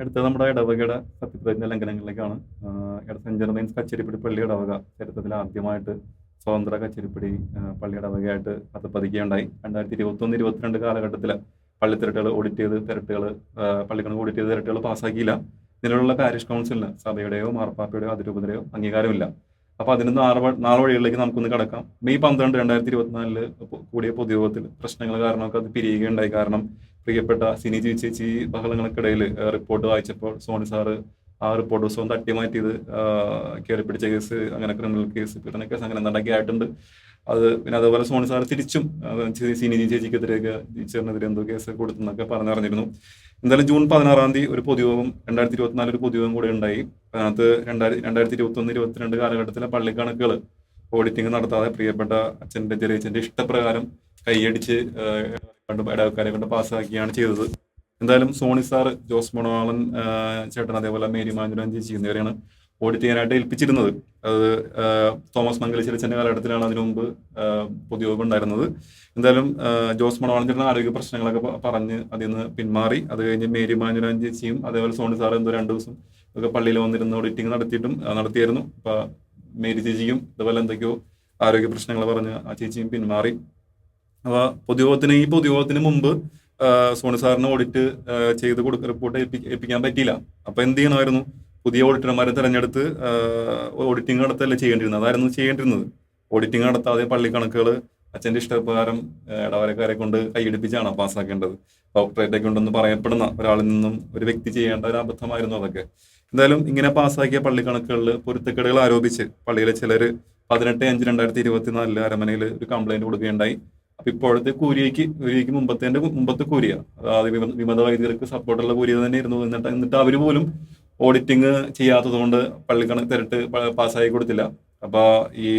അടുത്തത് നമ്മുടെ ഇടവകയുടെ സത്യപ്രതിജ്ഞ ലംഘനങ്ങളിലേക്കാണ്. ആഹ് മീൻസ് കച്ചേരിപ്പടി പള്ളി ഇടവക ചരിത്രത്തിൽ ആദ്യമായിട്ട് സ്വതന്ത്ര കച്ചേരിപ്പടി പള്ളി ഇടവകയായിട്ട് അത് പതിക്കുകയുണ്ടായി രണ്ടായിരത്തി ഇരുപത്തി ഒന്ന് ഇരുപത്തിരണ്ട് കാലഘട്ടത്തിൽ പള്ളിത്തിരട്ടുകൾ ഓഡിറ്റ് ചെയ്ത് തിരട്ടുകൾ പള്ളിക്കണക്ക് ഓഡിറ്റ് ചെയ്ത് തിരട്ടുകൾ പാസ്സാക്കിയില്ല നിലവിലുള്ള പാരിഷ് കൗൺസിലിന് സഭയുടെയോ മാർപ്പാപ്പയുടെയോ അതിരൂപതയോ അംഗീകാരമില്ല. അപ്പൊ അതിന് നിന്ന് ആറ് നാല് വഴികളിലേക്ക് നമുക്കൊന്ന് കടക്കാം. മെയ് പന്ത്രണ്ട് രണ്ടായിരത്തി ഇരുപത്തിനാലിൽ കൂടിയ പൊതുയോഗത്തിൽ പ്രശ്നങ്ങൾ കാരണമൊക്കെ അത് പിരിയുകയുണ്ടായി. കാരണം പ്രിയപ്പെട്ട സിനി ജി ചേച്ചി ബഹളങ്ങൾക്കിടയിൽ റിപ്പോർട്ട് വായിച്ചപ്പോൾ സോണി സാറ് ആ റിപ്പോർട്ട് ദിവസം തട്ടി മാറ്റിയത് കയറി പിടിച്ച കേസ് അങ്ങനെ ക്രിമിനൽ കേസ് പീഡന കേസ് അങ്ങനെ ആയിട്ടുണ്ട്. അത് പിന്നെ അതേപോലെ സോണി സാർ തിരിച്ചും ആ, ചി- സിനി ജി ചേച്ചിക്കെതിരെയൊക്കെ ടീച്ചറിനെതിരെ എന്തോ കേസ് കൊടുത്തെന്നൊക്കെ പറഞ്ഞറിഞ്ഞിരുന്നു. എന്തായാലും ജൂൺ പതിനാറാം തീയതി ഒരു പൊതുയോഗം രണ്ടായിരത്തി ഇരുപത്തിനാല് ഒരു പൊതുയോഗം കൂടെ ഉണ്ടായി. അതിനകത്ത് രണ്ടായിരത്തി രണ്ടായിരത്തി ഇരുപത്തി ഒന്ന് ഇരുപത്തിരണ്ട് കാലഘട്ടത്തിലെ പള്ളിക്കണക്കുകൾ ഓഡിറ്റിംഗ് നടത്താതെ പ്രിയപ്പെട്ട അച്ഛന്റെ ചെറിയച്ഛന്റെ ഇഷ്ടപ്രകാരം കൈയടിച്ച് കണ്ട് ഇടവക്കാരെ കൊണ്ട് പാസ്സാക്കിയാണ് ചെയ്തത്. എന്തായാലും സോണി സാർ ജോസ് മൊണോളൻ ചേട്ടൻ അതേപോലെ മേരി മാഞ്ചുരാൻ ചേച്ചി എന്നിവരെയാണ് ചെയ്യാനായിട്ട് ഏൽപ്പിച്ചിരുന്നത്. അത് തോമസ് ചെന്ന കാലഘട്ടത്തിലാണ് അതിനു മുമ്പ് പൊതുയോഗം ഉണ്ടായിരുന്നത് എന്തായാലും ജോസ് മണവാളൻ ചേട്ടൻ ആരോഗ്യ പ്രശ്നങ്ങളൊക്കെ പറഞ്ഞ് അതിൽ നിന്ന് പിന്മാറി. അത് കഴിഞ്ഞ് മേരി മാഞ്ചുരൻ ചേച്ചിയും അതേപോലെ സോണി സാർ എന്തോ രണ്ടു ദിവസം ഒക്കെ പള്ളിയിൽ വന്നിരുന്ന ഓഡിറ്റിംഗ് നടത്തിയിട്ടും നടത്തിയായിരുന്നു. അപ്പൊ മേരി ചേച്ചിയും അതുപോലെ എന്തൊക്കെയോ ആരോഗ്യ പ്രശ്നങ്ങൾ പറഞ്ഞ് ആ ചേച്ചിയും പിന്മാറി. അപ്പൊ പൊതുയോഗത്തിന് ഈ പൊതുയോഗത്തിന് മുമ്പ് സോണി സാറിന് ഓഡിറ്റ് ചെയ്ത് കൊടുക്ക റിപ്പോർട്ട് ഏൽപ്പി- ഏൽപ്പിക്കാൻ പറ്റിയില്ല. അപ്പൊ എന്ത് ചെയ്യണമായിരുന്നു? പുതിയ ഓഡിറ്റർമാരെ തെരഞ്ഞെടുത്ത് ഓഡിറ്റിംഗ് നടത്തല്ല ചെയ്യേണ്ടിരുന്നത് അതായിരുന്നു ചെയ്യേണ്ടിരുന്നത് ഓഡിറ്റിംഗ് നടത്താതെ പള്ളി കണക്കുകൾ അച്ഛന്റെ ഇഷ്ടപ്രകാരം ഇടവരക്കാരെ കൊണ്ട് കൈയടിപ്പിച്ചാണ് പാസ്സാക്കേണ്ടത്. ഡോക്ടറേറ്റ് ഉണ്ടെന്ന് പറയപ്പെടുന്ന ഒരാളിൽ നിന്നും ഒരു വ്യക്തി ചെയ്യേണ്ട ഒരു അബദ്ധമായിരുന്നു അതൊക്കെ. എന്തായാലും ഇങ്ങനെ പാസ്സാക്കിയ പള്ളി കണക്കുകളിൽ പൊരുത്തക്കേടുകൾ ആരോപിച്ച് പള്ളിയിലെ ചിലർ പതിനെട്ട് അഞ്ച് രണ്ടായിരത്തി ഇരുപത്തിനാലിൽ അരമനയിൽ ഒരു കംപ്ലൈന്റ് കൊടുക്കുകയുണ്ടായി. അപ്പൊ ഇപ്പോഴത്തെ കൂരിയക്ക് കൂരിയക്ക് മുമ്പത്തെ മുമ്പത്തെ കൂരിയ അതായത് വിമത വൈദികർക്ക് സപ്പോർട്ടുള്ള കൂരിയ തന്നെ ഇരുന്നു എന്നിട്ട് എന്നിട്ട് അവർ പോലും ഓഡിറ്റിംഗ് ചെയ്യാത്തത് കൊണ്ട് പള്ളിക്കണക്ക് തിരട്ട് പാസ്സായി കൊടുത്തില്ല. അപ്പോൾ ഈ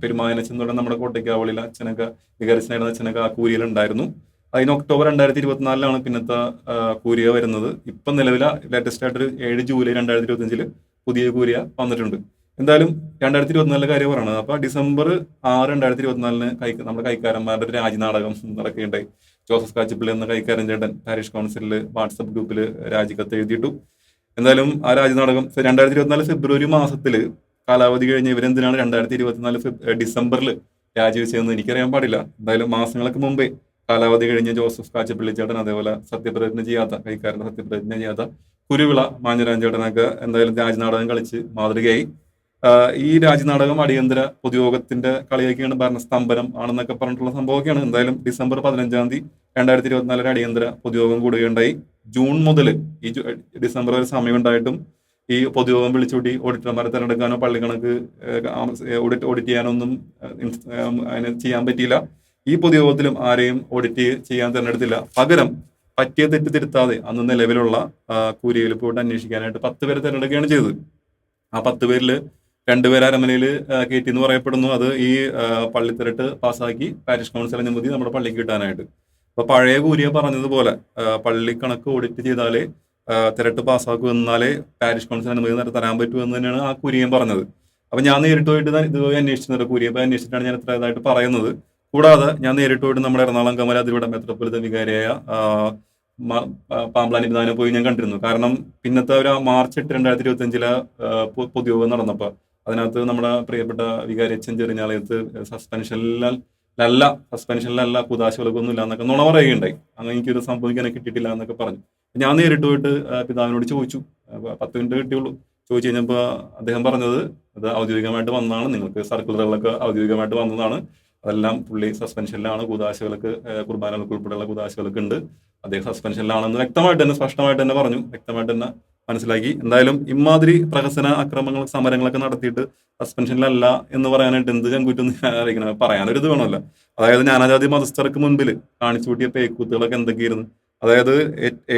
പെരുമാനച്ചൻ തുടങ്ങി നമ്മുടെ കോട്ടയ്ക്കാവളിയിൽ അച്ഛനൊക്കെ വികാരിച്ചനായിരുന്ന അച്ഛനൊക്കെ ആ കൂരിയിൽ ഉണ്ടായിരുന്നു. അതിന് ഒക്ടോബർ രണ്ടായിരത്തി ഇരുപത്തിനാലിലാണ് പിന്നത്തെ കൂരിയ വരുന്നത്. ഇപ്പൊ നിലവിലെ ലേറ്റസ്റ്റ് ആയിട്ട് ഒരു ഏഴ് ജൂലൈ രണ്ടായിരത്തി ഇരുപത്തി അഞ്ചിൽ പുതിയ കൂരിയ വന്നിട്ടുണ്ട്. എന്തായാലും രണ്ടായിരത്തി ഇരുപത്തിനാലിലെ കാര്യം പറയണത്. അപ്പൊ ഡിസംബർ ആറ് രണ്ടായിരത്തി ഇരുപത്തിനാലിന് കൈ നമ്മുടെ കൈക്കാരന്മാരുടെ ഒരു രാജിനാടകം നടക്കുകയുണ്ടായി. ജോസഫ് കാച്ചിപ്പിള്ളി എന്ന കൈക്കാരൻ ചേട്ടൻ പാരീഷ് കൗൺസിലിൽ വാട്സപ്പ് ഗ്രൂപ്പിൽ രാജിക്കത്ത് എഴുതിയിട്ടു. എന്തായാലും ആ രാജ്യനാടകം രണ്ടായിരത്തി ഇരുപത്തിനാല് ഫെബ്രുവരി മാസത്തിൽ കാലാവധി കഴിഞ്ഞ് ഇവരെന്തിനാണ് രണ്ടായിരത്തി ഇരുപത്തിനാല് ഡിസംബറിൽ രാജിവെച്ചതെന്ന് എനിക്കറിയാൻ പാടില്ല. എന്തായാലും മാസങ്ങൾക്ക് മുമ്പേ കാലാവധി കഴിഞ്ഞ് ജോസഫ് കാച്ചപ്പള്ളി ചേട്ടൻ അതേപോലെ സത്യപ്രതിജ്ഞ ചെയ്യാത്ത കൈക്കാരന്റെ സത്യപ്രതിജ്ഞ ചെയ്യാത്ത കുരുവിള മാഞ്ഞരാൻ ചേട്ടനൊക്കെ എന്തായാലും രാജ്യനാടകം കളിച്ച് മാതൃകയായി. ഈ രാജ്യനാടകം അടിയന്തര പൊതുയോഗത്തിന്റെ കളിയൊക്കെയാണ് ഭരണസ്തംഭനം ആണെന്നൊക്കെ പറഞ്ഞിട്ടുള്ള സംഭവമൊക്കെയാണ്. എന്തായാലും ഡിസംബർ പതിനഞ്ചാം തീയതി രണ്ടായിരത്തി ഇരുപത്തിനാലിൽ അടിയന്തര പൊതുയോഗം കൂടുകയുണ്ടായി. ജൂൺ മുതൽ ഈ ഡിസംബർ വരെ സമയം ഉണ്ടായിട്ടും ഈ പൊതുയോഗം വിളിച്ചുകൂട്ടി ഓഡിറ്റർമാരെ തിരഞ്ഞെടുക്കാനോ പള്ളിക്കണക്ക് ഓഡിറ്റ് ഓഡിറ്റ് ചെയ്യാനോ ഒന്നും ഏഹ്, ഇൻസ്- ഏഹ്, അതിന് ചെയ്യാൻ പറ്റിയില്ല. ഈ പൊതുയോഗത്തിലും ആരെയും ഓഡിറ്റ് ചെയ്യാൻ തിരഞ്ഞെടുത്തില്ല. പകരം പറ്റിയ തെറ്റ് തിരുത്താതെ അന്ന് നിലവിലുള്ള കൂരിയിൽ പോയിട്ട് അന്വേഷിക്കാനായിട്ട് പത്ത് പേരെ തിരഞ്ഞെടുക്കുകയാണ് ചെയ്തത്. ആ പത്ത് പേരിൽ രണ്ടുപേർ അരമനയിൽ കയറ്റി എന്ന് പറയപ്പെടുന്നു. അത് ഈ പള്ളിത്തരട്ട് പാസ്സാക്കി പാരിഷ് കൗൺസിൽ അനുമതി നമ്മുടെ പള്ളിക്ക് കിട്ടാനായിട്ട്. അപ്പൊ പഴയ കൂരിയ പറഞ്ഞതുപോലെ പള്ളി കണക്ക് ഓഡിറ്റ് ചെയ്താലേ തിരട്ട് പാസ്സാക്കൂ എന്നാലേ പാരിഷ് കൗൺസിൽ അനുമതി തരാൻ പറ്റൂ എന്ന് തന്നെയാണ് ആ കുര്യൻ പറഞ്ഞത്. അപ്പൊ ഞാൻ നേരിട്ട് പോയിട്ട് ഇത് ഇതുപോയി അന്വേഷിച്ചിട്ടുണ്ട്. കുരിയെ പോയി അന്വേഷിച്ചിട്ടാണ് ഞാൻ ഇത്ര ഇതായിട്ട് പറയുന്നത്. കൂടാതെ ഞാൻ നേരിട്ട് പോയിട്ട് നമ്മുടെ എറണാകുളം കമല അതിരൂടെ മെത്രപ്പൊലിത വികാരിയായ പാമ്പ്ലാനി പിതാവിനെ പോയി ഞാൻ കണ്ടിരുന്നു. കാരണം പിന്നത്തെ ഒരു മാർച്ച് എട്ട് രണ്ടായിരത്തി ഇരുപത്തി അഞ്ചിലെ പൊതുയോഗം നടന്നപ്പോ അതിനകത്ത് നമ്മുടെ പ്രിയപ്പെട്ട വികാരി അച്ഛൻ ചെറിഞ്ഞാളയത്ത് സസ്പെൻഷനിലല്ല സസ്പെൻഷനിലല്ല കുതാശകളൊന്നും ഇല്ല എന്നൊക്കെ നുണ പറയുകയുണ്ടായി. അങ്ങനെ എനിക്കൊരു സംഭവിക്കാൻ കിട്ടിയിട്ടില്ല എന്നൊക്കെ പറഞ്ഞു. ഞാൻ നേരിട്ട് പോയിട്ട് പിതാവിനോട് ചോദിച്ചു. പത്ത് മിനിറ്റ് കിട്ടിയുള്ളൂ. ചോദിച്ചു കഴിഞ്ഞപ്പോൾ അദ്ദേഹം പറഞ്ഞത് അത് ഔദ്യോഗികമായിട്ട് വന്നതാണ്. നിങ്ങൾക്ക് സർക്കുലറുകളൊക്കെ ഔദ്യോഗികമായിട്ട് വന്നതാണ്. അതെല്ലാം പുള്ളി സസ്പെൻഷനിലാണ് കുതാശകൾക്ക് കുർബാനകൾക്ക് ഉൾപ്പെടെയുള്ള കുതാശകൾക്ക് ഉണ്ട് അദ്ദേഹം സസ്പെൻഷനിലാണെന്ന് വ്യക്തമായിട്ട് തന്നെ സ്പഷ്ടമായിട്ട് തന്നെ പറഞ്ഞു. വ്യക്തമായിട്ട് തന്നെ മനസ്സിലാക്കി. എന്തായാലും ഇമാതിരി പ്രഹസന അക്രമങ്ങൾ സമരങ്ങളൊക്കെ നടത്തിയിട്ട് സസ്പെൻഷനിലല്ല എന്ന് പറയാനായിട്ട് എന്ത് ചങ്കൂറ്റൊന്നും ഞാൻ അറിയിക്കണം. പറയാനൊരു ഇത് വേണമല്ലോ. അതായത് ജ്ഞാനജാതി മതസ്ഥർക്ക് മുൻപിൽ കാണിച്ചു കൂട്ടിയ പേക്കൂത്തുകളൊക്കെ എന്തൊക്കെയായിരുന്നു? അതായത്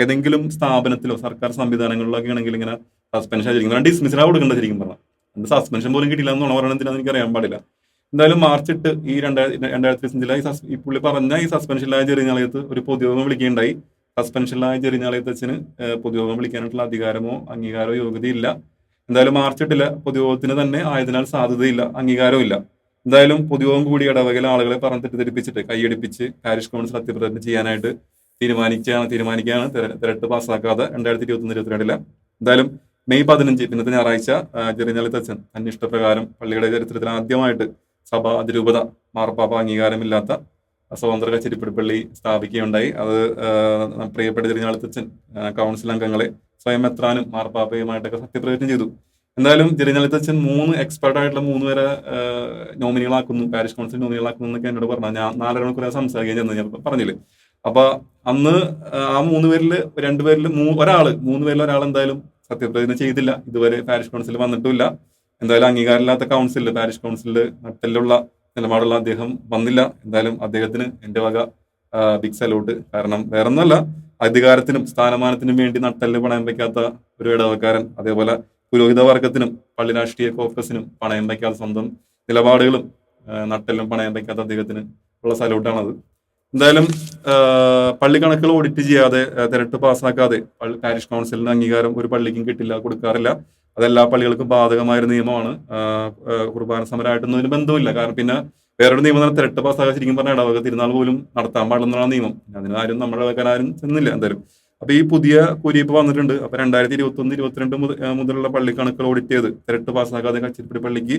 ഏതെങ്കിലും സ്ഥാപനത്തിലോ സർക്കാർ സംവിധാനങ്ങളിലൊക്കെ ആണെങ്കിൽ ഇങ്ങനെ സസ്പെൻഷൻ ആയിരിക്കും. ഡിസ്മിസിലാ കൊടുക്കേണ്ടത് ശരിക്കും പറഞ്ഞാൽ. സസ്പെൻഷൻ പോലും കിട്ടില്ല എന്നുള്ള പറയണതിനാണ് എനിക്ക് അറിയാൻ പാടില്ല. എന്തായാലും മാർച്ച് എട്ട് ഈ രണ്ടായിരത്തി രണ്ടായിരത്തി ഇരുപത്തിയഞ്ചിലെ ഈ പുള്ളി പറഞ്ഞ ഈ സസ്പെൻഷനിലായ ചെറിഞ്ഞാളയത്ത് ഒരു പൊതുയോഗം വിളിക്കുകയുണ്ടായി. സസ്പെൻഷനിലായ ചെറിഞ്ഞാളയത്തച്ഛന് പൊതുയോഗം വിളിക്കാനായിട്ടുള്ള അധികാരമോ അംഗീകാരമോ യോഗ്യതയില്ല. എന്തായാലും മാർച്ച് എട്ടിൽ പൊതുയോഗത്തിന് തന്നെ ആയതിനാൽ സാധ്യതയില്ല അംഗീകാരവും ഇല്ല. എന്തായാലും പൊതുയോഗം കൂടി ഇടവകയിലെ ആളുകളെ പറഞ്ഞ് തെറ്റിദ്ധരിപ്പിച്ചിട്ട് കൈയടിപ്പിച്ച് പാരിഷ് കൗൺസിൽ സത്യപ്രതിജ്ഞ ചെയ്യാനായിട്ട് തീരുമാനിക്കുകയാണ് തീരുമാനിക്കുകയാണ്. തിര- തിരട്ട് പാസ്സാക്കാതെ രണ്ടായിരത്തി ഇരുപത്തി ഒന്ന് ഇരുപത്തിരണ്ടിൽ എന്തായാലും മെയ് പതിനഞ്ച് പിന്നത്തെ ഞായറാഴ്ച ചെറിഞ്ഞാലിത്തച്ഛൻ തന്റെ ഇഷ്ടപ്രകാരം പള്ളിയുടെ ചരിത്രത്തിൽ ആദ്യമായിട്ട് സഭ അതിരൂപത മാർപ്പാപ്പ അംഗീകാരമില്ലാത്ത സ്വതന്ത്ര കച്ചേരിപ്പടി പള്ളി സ്ഥാപിക്കുകയുണ്ടായി. അത് പ്രിയപ്പെട്ട ചെറിഞ്ഞാലിത്തച്ഛൻ കൗൺസിൽ അംഗങ്ങളെ സ്വയം എത്രാനും മാർപ്പാപ്പയുമായിട്ടൊക്കെ സത്യപ്രതിജ്ഞ ചെയ്തു. എന്തായാലും ജെറിഞ്ഞാലിത്തച്ഛൻ മൂന്ന് എക്സ്പെർട്ട് ആയിട്ടുള്ള മൂന്ന് പേരെ നോമിനികളാക്കുന്നു. പാരിഷ് കൗൺസിൽ നോമിനികളാക്കുന്നു എന്നൊക്കെ എന്നോട് പറഞ്ഞു. ഞാൻ നാലര മണിക്കൂർ സംസാരിക്കാൻ ചെന്ന് ഞാൻ പറഞ്ഞില്ലേ? അപ്പൊ അന്ന് ആ മൂന്ന് പേരിൽ രണ്ടുപേരിൽ മൂ- ഒരാൾ മൂന്ന് പേരിൽ ഒരാൾ എന്തായാലും സത്യപ്രതിജ്ഞ ചെയ്തില്ല. ഇതുവരെ പാരിഷ് കൗൺസിൽ വന്നിട്ടുമില്ല. എന്തായാലും അംഗീകാരമില്ലാത്ത കൗൺസിലിൽ പാരിഷ് കൗൺസിലിൽ നട്ടെല്ലുള്ള നിലപാടുള്ള അദ്ദേഹം വന്നില്ല. എന്തായാലും അദ്ദേഹത്തിന് എന്റെ വക ബിഗ് സലൂട്ട് കാരണം വേറൊന്നുമല്ല അധികാരത്തിനും സ്ഥാനമാനത്തിനും വേണ്ടി നട്ടെല്ല് പണയം വയ്ക്കാത്ത ഒരു ഇടവക്കാരൻ അതേപോലെ പുരോഹിത വർഗത്തിനും പള്ളി രാഷ്ട്രീയ കോൺഗ്രസിനും പണയം വയ്ക്കാത്ത സ്വന്തം നിലപാടുകളും ആ, നട്ടെല്ലും പണയം വയ്ക്കാത്ത അദ്ദേഹത്തിന് ഉള്ള സലൂട്ടാണത് എന്തായാലും പള്ളി കണക്കുകൾ ഓഡിറ്റ് ചെയ്യാതെ തിരട്ട് പാസ്സാക്കാതെ പാരിഷ് കൗൺസിലിന് അംഗീകാരം ഒരു പള്ളിക്കും കിട്ടില്ല കൊടുക്കാറില്ല. അതെല്ലാ പള്ളികൾക്കും ബാധകമായ ഒരു നിയമമാണ് കുർബാന സമരമായിട്ടൊന്നും ഇതിന് ബന്ധമില്ല. കാരണം പിന്നെ വേറൊരു നിയമം തന്നെ തിരട്ട് പാസ്സാകാൻ ശരിക്കും പറഞ്ഞാൽ ഇടവക തിരുനാൾ പോലും നടത്താൻ പാടില്ലെന്നാണ് നിയമം. അതിന് ആരും നമ്മുടെ ആരും ചെന്നില്ല എന്തായാലും. അപ്പൊ ഈ പുതിയ കുരിപ്പ് വന്നിട്ടുണ്ട്. അപ്പൊ രണ്ടായിരത്തി ഇരുപത്തി ഒന്ന് ഇരുപത്തിരണ്ട് മുതലുള്ള പള്ളി കണക്കുകൾ ഓഡിറ്റ് ചെയ്ത് തിരട്ട് പാസ്സാക്കാതെ കച്ചിരിപ്പടി പള്ളിക്ക്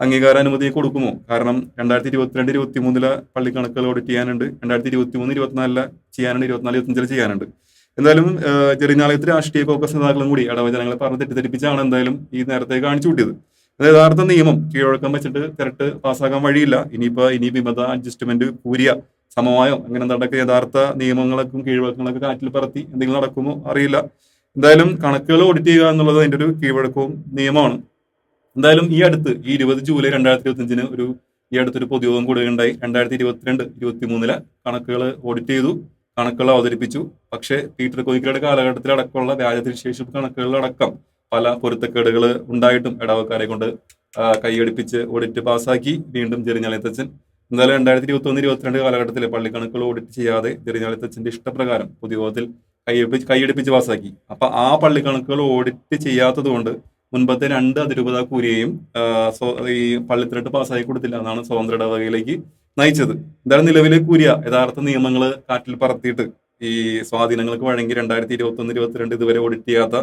അംഗീകാര അനുമതി കൊടുക്കുമോ? കാരണം രണ്ടായിരത്തി ഇരുപത്തിരണ്ട് ഇരുപത്തി മൂന്നിലെ പള്ളി കണക്കുകൾ ഓഡിറ്റ് ചെയ്യാനുണ്ട്. രണ്ടായിരത്തി ഇരുപത്തി മൂന്ന് ഇരുപത്തിനാലിലെ ചെയ്യാനുണ്ട്. ഇരുപത്തിനാല് ഇരുപത്തഞ്ചിൽ ചെയ്യാനുണ്ട്. എന്തായാലും ജെറിഞ്ഞാളയത്ത് രാഷ്ട്രീയ കോൺഗ്രസ് നേതാക്കളും കൂടി ഇടവ ജനങ്ങളെ പറഞ്ഞ് തെറ്റിദ്ധരിപ്പിച്ചാണ് എന്തായാലും ഈ നേരത്തെ കാണിച്ചു കൂട്ടിയത്. യഥാർത്ഥ നിയമം കീഴൊഴുക്കം വെച്ചിട്ട് തിരട്ട് പാസ്സാക്കാൻ വഴിയില്ല. ഇനിയിപ്പോ ഇനി വിമത അഡ്ജസ്റ്റ്മെന്റ് കൂരിയ സമവായോ അങ്ങനെ എന്തൊക്കെ യഥാർത്ഥ നിയമങ്ങളൊക്കെ കീഴ്വഴക്കങ്ങളൊക്കെ കാറ്റിൽ പറത്തി എന്തെങ്കിലും നടക്കുമോ അറിയില്ല. എന്തായാലും കണക്കുകൾ ഓഡിറ്റ് ചെയ്യുക എന്നുള്ളത് അതിന്റെ ഒരു കീഴ്വഴക്കവും നിയമമാണ്. എന്തായാലും ഈ അടുത്ത് ഈ ഇരുപത് ജൂലൈ രണ്ടായിരത്തി ഇരുപത്തി അഞ്ചിന് ഒരു ഈ അടുത്തൊരു പൊതുയോഗം കൂടുകയുണ്ടായി. രണ്ടായിരത്തി ഇരുപത്തിരണ്ട് ഇരുപത്തി മൂന്നിലെ കണക്കുകൾ ഓഡിറ്റ് ചെയ്തു. കണക്കുകൾ അവതരിപ്പിച്ചു. പക്ഷേ പീറ്റർ കോയിക്കയുടെ കാലഘട്ടത്തിൽ അടക്കമുള്ള ശേഷം കണക്കുകളിലടക്കം പല പൊരുത്തക്കേടുകൾ ഉണ്ടായിട്ടും ഇടവക്കാരെ കൊണ്ട് കൈയടിപ്പിച്ച് ഓഡിറ്റ് പാസ്സാക്കി. വീണ്ടും ജെറിഞ്ഞാളിത്തച്ഛൻ എന്തായാലും രണ്ടായിരത്തി ഇരുപത്തി ഒന്ന് ഇരുപത്തിരണ്ട് കാലഘട്ടത്തിൽ പള്ളി കണക്കുകൾ ഓഡിറ്റ് ചെയ്യാതെ ജെറിഞ്ഞാളിത്തച്ഛന്റെ ഇഷ്ടപ്രകാരം പൊതുയോഗത്തിൽ കൈയടിപ്പിച്ച് കൈയടിപ്പിച്ച് പാസ്സാക്കി. അപ്പൊ ആ പള്ളി കണക്കുകൾ ഓഡിറ്റ് ചെയ്യാത്തത് കൊണ്ട് മുൻപത്തെ രണ്ട് അതിരൂപത കൂരിയെയും ഈ പള്ളിത്തിരട്ട് പാസ്സാക്കി കൊടുത്തില്ല. എന്നാണ് സ്വതന്ത്ര ഇടവകയിലേക്ക് നയിച്ചത്. എന്താണ് നിലവിലെ കൂരിയ യഥാർത്ഥ നിയമങ്ങൾ കാറ്റിൽ പറത്തിയിട്ട് ഈ സ്വാധീനങ്ങൾക്ക് വഴങ്ങി രണ്ടായിരത്തി ഇരുപത്തി ഒന്ന് ഇരുപത്തിരണ്ട് ഇതുവരെ ഓഡിറ്റ് ചെയ്യാത്ത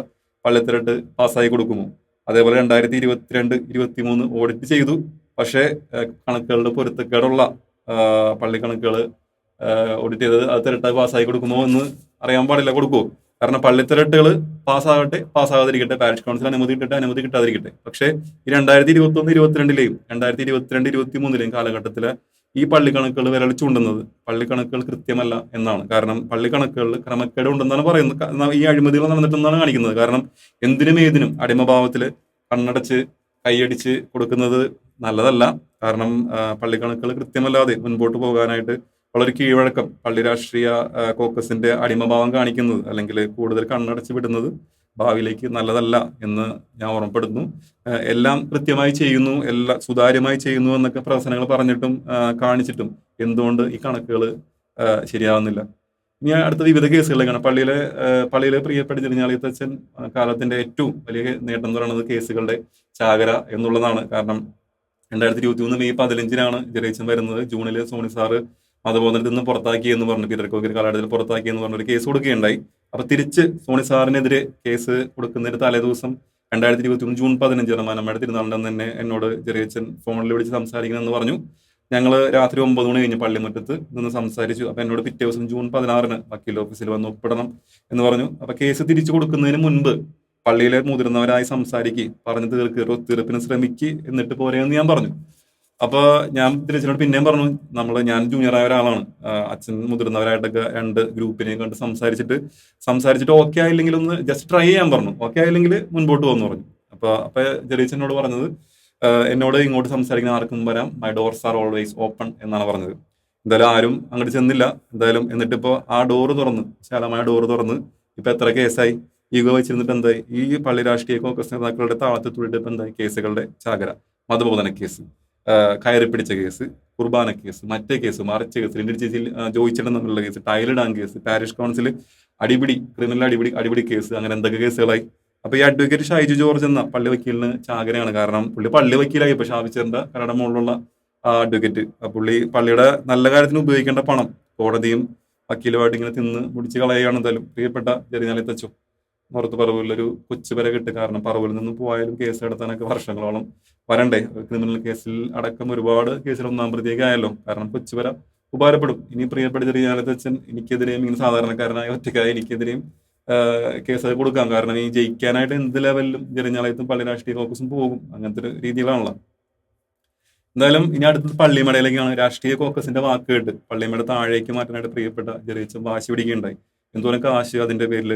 പള്ളിത്തരട്ട് പാസ്സായി കൊടുക്കുമോ അതേപോലെ രണ്ടായിരത്തി ഇരുപത്തിരണ്ട് ഇരുപത്തി മൂന്ന് ഓഡിറ്റ് ചെയ്തു. പക്ഷേ കണക്കുകളുടെ പൊരുത്തക്കേടുള്ള പള്ളി കണക്കുകൾ ഓഡിറ്റ് ചെയ്തത് അത് തിരട്ടായി പാസ്സായി കൊടുക്കുമോ എന്ന് അറിയാൻ പാടില്ല കൊടുക്കുമോ കാരണം പള്ളിത്തിരട്ടുകൾ പാസ്സാകട്ടെ പാസ്സാകാതിരിക്കട്ടെ പാരിഷ് കൗൺസിൽ അനുമതി കിട്ടട്ടെ അനുമതി കിട്ടാതിരിക്കട്ടെ. പക്ഷേ ഈ രണ്ടായിരത്തി ഇരുപത്തി ഒന്ന് ഇരുപത്തിരണ്ടിലെയും രണ്ടായിരത്തി ഇരുപത്തിരണ്ട് ഇരുപത്തി മൂന്നിലെയും കാലഘട്ടത്തിലെ ഈ പള്ളിക്കണക്കുകൾ വിരൽ ചൂണ്ടുന്നത് പള്ളി കണക്കുകൾ കൃത്യമല്ല എന്നാണ്. കാരണം പള്ളി കണക്കുകളിൽ ക്രമക്കേട് ഉണ്ടെന്നാണ് പറയുന്നത്. ഈ അഴിമതികൾ നടന്നിട്ടെന്നാണ് കാണിക്കുന്നത്. കാരണം എന്തിനും ഏതിനും അടിമഭാവത്തിൽ കണ്ണടച്ച് കൈയടിച്ച് കൊടുക്കുന്നത് നല്ലതല്ല. കാരണം പള്ളിക്കണക്കുകൾ പള്ളി കണക്കുകൾ കൃത്യമല്ലാതെ മുൻപോട്ട് പോകാനായിട്ട് വളരെ കീഴ്വഴക്കം പള്ളി രാഷ്ട്രീയ കോക്കസിന്റെ അടിമഭാവം കാണിക്കുന്നത് അല്ലെങ്കിൽ കൂടുതൽ കണ്ണടച്ച് വിടുന്നത് ഭാവിയിലേക്ക് നല്ലതല്ല എന്ന് ഞാൻ ഓർമ്മപ്പെടുന്നു എല്ലാം കൃത്യമായി ചെയ്യുന്നു എല്ലാം സുതാര്യമായി ചെയ്യുന്നു എന്നൊക്കെ പ്രവർത്തനങ്ങൾ പറഞ്ഞിട്ടും കാണിച്ചിട്ടും എന്തുകൊണ്ട് ഈ കണക്കുകൾ ശരിയാവുന്നില്ല. ഇനി അടുത്ത വിവിധ കേസുകളിലേക്കാണ്. പള്ളിയിലെ പള്ളിയിലെ പ്രിയപ്പെട്ട തിരിഞ്ഞാളിത്തച്ഛൻ കാലത്തിന്റെ ഏറ്റവും വലിയ നേട്ടം എന്ന് പറയുന്നത് കേസുകളുടെ ചാകര എന്നുള്ളതാണ്. കാരണം രണ്ടായിരത്തി ഇരുപത്തി മൂന്ന് മെയ് പതിനഞ്ചിനാണ് ജനേശൻ വരുന്നത്. ജൂണിൽ സോണി സാറ് മതബോധനത്തിൽ നിന്ന് പുറത്താക്കി എന്ന് പറഞ്ഞു പീറ്റർ കോക്കിൽ കാലഘട്ടത്തിൽ പുറത്താക്കി എന്ന് പറഞ്ഞൊരു കേസ് കൊടുക്കുകയുണ്ടായി. അപ്പൊ തിരിച്ച് സോണി സാറിനെതിരെ കേസ് കൊടുക്കുന്നതിന് തലേദിവസം രണ്ടായിരത്തി ഇരുപത്തി ഒന്ന് ജൂൺ പതിനഞ്ചാണ് മനമ്മയുടെ തിരുനാളിന്റെ അന്ന് തന്നെ എന്നോട് ചെറിയച്ഛൻ ഫോണിൽ വിളിച്ച് സംസാരിക്കണമെന്ന് പറഞ്ഞു. ഞങ്ങൾ രാത്രി ഒമ്പത് മണി കഴിഞ്ഞ് പള്ളിമുറ്റത്ത് നിന്ന് സംസാരിച്ചു. അപ്പൊ എന്നോട് പിറ്റേ ദിവസം ജൂൺ പതിനാറിന് വക്കീൽ ഓഫീസിൽ വന്ന് ഒപ്പിടണം എന്ന് പറഞ്ഞു. അപ്പൊ കേസ് തിരിച്ചു കൊടുക്കുന്നതിന് മുൻപ് പള്ളിയിലെ മുതിർന്നവരായി സംസാരിക്കുക പറഞ്ഞു തീർക്ക് തീർപ്പിന് ശ്രമിക്കുക എന്നിട്ട് പോരെയെന്ന് ഞാൻ പറഞ്ഞു. അപ്പൊ ഞാൻ തിരിച്ചിനോട് പിന്നെയും പറഞ്ഞു നമ്മൾ ഞാൻ ജൂനിയറായ ഒരാളാണ്. അച്ഛൻ മുതിർന്നവരായിട്ടൊക്കെ രണ്ട് ഗ്രൂപ്പിനെയും കണ്ട് സംസാരിച്ചിട്ട് സംസാരിച്ചിട്ട് ഓക്കെ ആയില്ലെങ്കിൽ ഒന്ന് ജസ്റ്റ് ട്രൈ ചെയ്യാൻ പറഞ്ഞു. ഓക്കെ ആയില്ലെങ്കിൽ മുൻപോട്ട് പോകുന്നു പറഞ്ഞു. അപ്പൊ അപ്പൊ ജെറീച്ചനോട് പറഞ്ഞത് എന്നോട് ഇങ്ങോട്ട് സംസാരിക്കുന്ന ആർക്കും വരാം. My doors are always open എന്നാണ് പറഞ്ഞത്. എന്തായാലും ആരും അങ്ങോട്ട് ചെന്നില്ല. എന്തായാലും എന്നിട്ട് ഇപ്പോ ആ ഡോറ് തുറന്ന് വിശാലമായ ഡോറ് തുറന്ന് ഇപ്പൊ എത്ര കേസായി ഈഗോ വെച്ചിരുന്നിട്ട് എന്തായി? ഈ പള്ളി രാഷ്ട്രീയ കോൺഗ്രസ് നേതാക്കളുടെ താളത്തിൽ തുള്ളിട്ട് ഇപ്പൊ എന്തായി? കേസുകളുടെ ചാകര മതബോധന കേസ് കയറി പിടിച്ച കേസ് കുർബാന കേസ് മറ്റേ കേസ് മറിച്ച കേസ് രണ്ട് ചേച്ചിയിൽ ജോയിച്ചിടം തമ്മിലുള്ള കേസ് ടൈലിടാൻ കേസ് പാരിഷ് കൗൺസിൽ അടിപിടി ക്രിമിനൽ അടിപിടി അടിപിടി കേസ് അങ്ങനെ എന്തൊക്കെ കേസുകളായി. അപ്പൊ ഈ അഡ്വക്കേറ്റ് ഷൈജു ജോർജ് എന്ന പള്ളി വക്കീലിന് ചാകരയാണ്. കാരണം പുള്ളി പള്ളി വക്കീലായി. ഇപ്പൊ ഷാബിച്ചറിന്റെ കരട മുകളിലുള്ള അഡ്വക്കേറ്റ് പുള്ളി പള്ളിയുടെ നല്ല കാര്യത്തിന് ഉപയോഗിക്കേണ്ട പണം കോടതിയും വക്കീലുമായിട്ട് ഇങ്ങനെ തിന്ന് മുടിച്ച് കളയുകയാണ് എന്തായാലും. പ്രിയപ്പെട്ട ജെറിനാലി തച്ചു. പുറത്ത് പറവൂരിലൊരു കൊച്ചു വരെ കിട്ടും കാരണം പറവൂരിൽ നിന്ന് പോയാലും കേസ് എടുത്താനൊക്കെ വർഷങ്ങളോളം വരണ്ടേ? ക്രിമിനൽ കേസിൽ അടക്കം ഒരുപാട് കേസിൽ ഒന്നാം പ്രതിയൊക്കെ ആയല്ലോ. കാരണം കൊച്ചുവര ഉപകാരപ്പെടും. ഇനി പ്രിയപ്പെട്ട അച്ഛൻ എനിക്കെതിരെയും ഇങ്ങനെ സാധാരണക്കാരനായ ഒറ്റയ്ക്കായ എനിക്കെതിരെയും കേസ് കൊടുക്കാം. കാരണം ഈ ജയിക്കാനായിട്ട് എന്ത് ലെവലിലും ജനഞ്ഞാളയത്തും പള്ളി രാഷ്ട്രീയ കോക്കസും പോകും. അങ്ങനത്തെ ഒരു രീതിയിലാണല്ലോ. എന്തായാലും ഇനി അടുത്തത് പള്ളിമടയിലേക്കാണ് രാഷ്ട്രീയ കോക്കസിന്റെ വാക്ക് കേട്ട് പള്ളിമട താഴേക്ക് മാറ്റാനായിട്ട് പ്രിയപ്പെട്ട ജെറിയച്ചൻ വാശി പിടിക്കുകയുണ്ടായി. എന്തോരം കാശ് അതിന്റെ പേരിൽ